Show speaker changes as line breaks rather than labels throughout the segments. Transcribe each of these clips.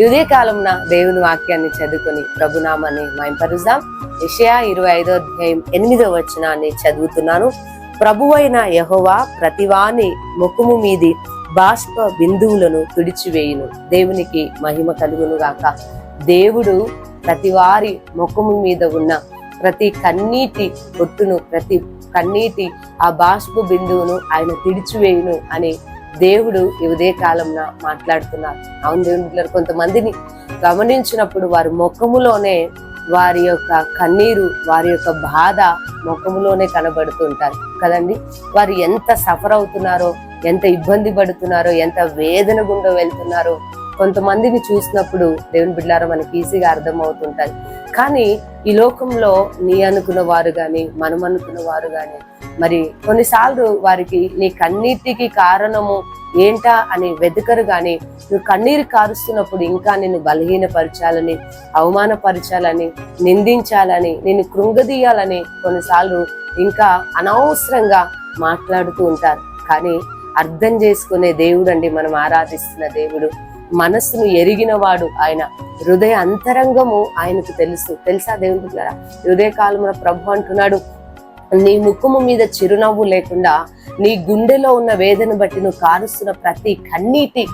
ఇదే కాలంన దేవుని వాక్యాన్ని చదువుకొని ప్రభునామాన్ని మాయంపరుద్దాం విషయ ఇరవై ఐదో అధ్యాయం ఎనిమిదో వచనాన్ని చదువుతున్నాను. ప్రభువైన యహోవా ప్రతివాని ముఖము మీది బాష్ప బిందువులను తుడిచివేయును. దేవునికి మహిమ కలుగును గాక. దేవుడు ప్రతివారి ముఖము మీద ఉన్న ప్రతి కన్నీటి ఒట్టును ప్రతి కన్నీటి ఆ బాష్ప బిందువును ఆయన తిడిచివేయును అని దేవుడు ఇదే ఉదయ కాలంన మాట్లాడుతున్నారు. అవును దేవుని కొంతమందిని గమనించినప్పుడు వారి ముఖములోనే వారి యొక్క కన్నీరు వారి యొక్క బాధ ముఖములోనే కనబడుతుంటారు కదండి? వారు ఎంత సఫర్ అవుతున్నారో ఎంత ఇబ్బంది పడుతున్నారో ఎంత వేదన గుండా వెళ్తున్నారో కొంతమందిని చూసినప్పుడు దేవుని బిడ్డారా మనకి ఈజీగా అర్థమవుతుంటది కానీ ఈ లోకంలో నీ అనుకున్న వారు కానీ మనం అనుకున్న వారు కానీ మరి కొన్నిసార్లు వారికి నీ కన్నీటికి కారణము ఏంటా అని వెతకరు గాని నువ్వు కన్నీరు కారుస్తున్నప్పుడు ఇంకా నిన్ను బలహీనపరచాలని అవమానపరచాలని నిందించాలని నేను కృంగదీయాలని కొన్నిసార్లు ఇంకా అనవసరంగా మాట్లాడుతూ ఉంటారు. కానీ అర్థం చేసుకునే దేవుడు అండి మనం ఆరాధిస్తున్న దేవుడు. మనస్సును ఎరిగినవాడు ఆయన. హృదయ అంతరంగము ఆయనకు తెలుసు. తెలుసా దేవుడు ద్వారా హృదయ కాలమున ప్రభు అంటున్నాడు నీ ముఖము మీద చిరునవ్వు లేకుండా నీ గుండెలో ఉన్న వేదన బట్టి నువ్వు కారుస్తున్న ప్రతి కన్నీటి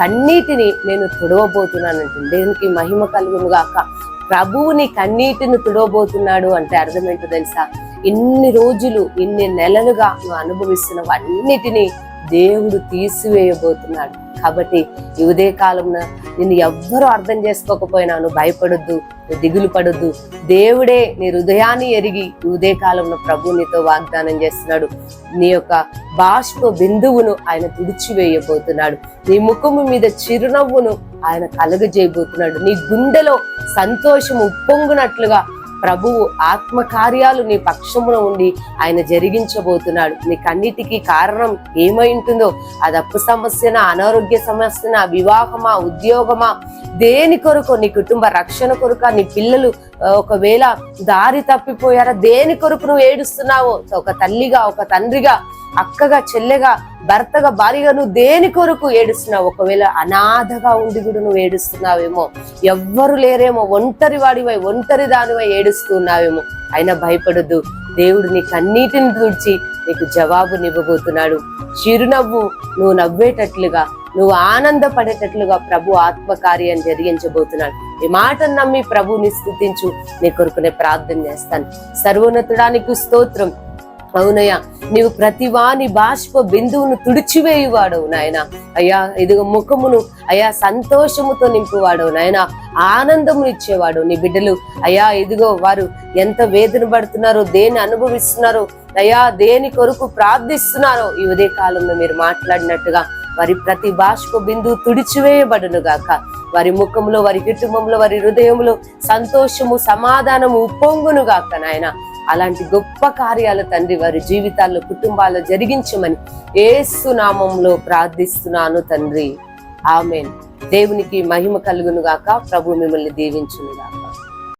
కన్నీటిని నేను తుడవబోతున్నానంటు దేవునికి మహిమ కలుగును గాక. ప్రభువు నీ కన్నీటిని తుడవబోతున్నాడు అంటే అర్థమేంటో తెలుసా? ఇన్ని రోజులు ఇన్ని నెలలుగా నువ్వు అనుభవిస్తున్నవన్నిటినీ దేవుడు తీసివేయబోతున్నాడు. కాబట్టి ఈ ఉదయ కాలంలో నిన్ను ఎవ్వరూ అర్థం చేసుకోకపోయినా నువ్వు భయపడొద్దు నువ్వు దిగులు పడొద్దు. దేవుడే నీ హృదయాన్ని ఎరిగి ఈ ఉదయ కాలంలో ప్రభు నీతో వాగ్దానం చేస్తున్నాడు. నీ యొక్క బాష్ప బిందువును ఆయన తుడిచివేయబోతున్నాడు. నీ ముఖము మీద చిరునవ్వును ఆయన కలుగజేయబోతున్నాడు. నీ గుండెలో సంతోషం ఉప్పొంగునట్లుగా ప్రభువు ఆత్మ కార్యాలు నీ పక్షమున ఉండి ఆయన జరిగించబోతున్నాడు. నీకన్నిటికీ కారణం ఏమై ఉంటుందో అది అప్పు సమస్యన అనారోగ్య సమస్యన వివాహమా ఉద్యోగమా దేని కొరకు నీ కుటుంబ రక్షణ కొరక నీ పిల్లలు ఒకవేళ దారి తప్పిపోయారా దేని కొరకు నువ్వు ఏడుస్తున్నావో ఒక తల్లిగా ఒక తండ్రిగా అక్కగా చెల్లెగా భర్తగా భార్యగా నువ్వు దేని కొరకు ఏడుస్తున్నావు? ఒకవేళ అనాథగా ఉండి కూడా నువ్వు ఏడుస్తున్నావేమో ఎవ్వరు లేరేమో ఒంటరి వాడివై ఒంటరి దానివై ఏడుస్తున్నావేమో అయినా భయపడొద్దు. దేవుడు నీకు అన్నిటిని తుడిచి నీకు జవాబునివ్వబోతున్నాడు. చిరునవ్వు నువ్వు నవ్వేటట్లుగా నువ్వు ఆనందపడేటట్లుగా ప్రభు ఆత్మకార్యం జరిగించబోతున్నాడు. ఈ మాటను నమ్మి ప్రభుని స్థుతించు నీ కొరకునే ప్రార్థన చేస్తాను. సర్వోన్నతుడానికి స్తోత్రం. అవునయ్య నీవు ప్రతివాని బాష్ప బిందువును తుడిచివేయువాడవు నాయన. అయ్యా ఇదిగో ముఖమును అయ్యా సంతోషముతో నింపువాడవు నాయన. ఆనందము ఇచ్చేవాడు నీ బిడ్డలు. అయ్యా ఇదిగో వారు ఎంత వేదన పడుతున్నారో దేని అనుభవిస్తున్నారో అయ్యా దేని కొరకు ప్రార్థిస్తున్నారో ఈ ఉదయ కాలంలో మీరు మాట్లాడినట్టుగా వారి ప్రతి బాష్ప బిందువు తుడిచివేయబడును గాక. వారి ముఖంలో వారి కుటుంబంలో వారి హృదయంలో సంతోషము సమాధానము ఉప్పొంగును గాక నాయన. అలాంటి గొప్ప కార్యాలు తండ్రి వారి జీవితాల్లో కుటుంబాల్లో జరిగించమని ఏసు నామంలో ప్రార్థిస్తున్నాను తండ్రి. ఆమెన్. దేవునికి మహిమ కలుగును గాక ప్రభు మిమ్మల్ని దీవించునుగాక.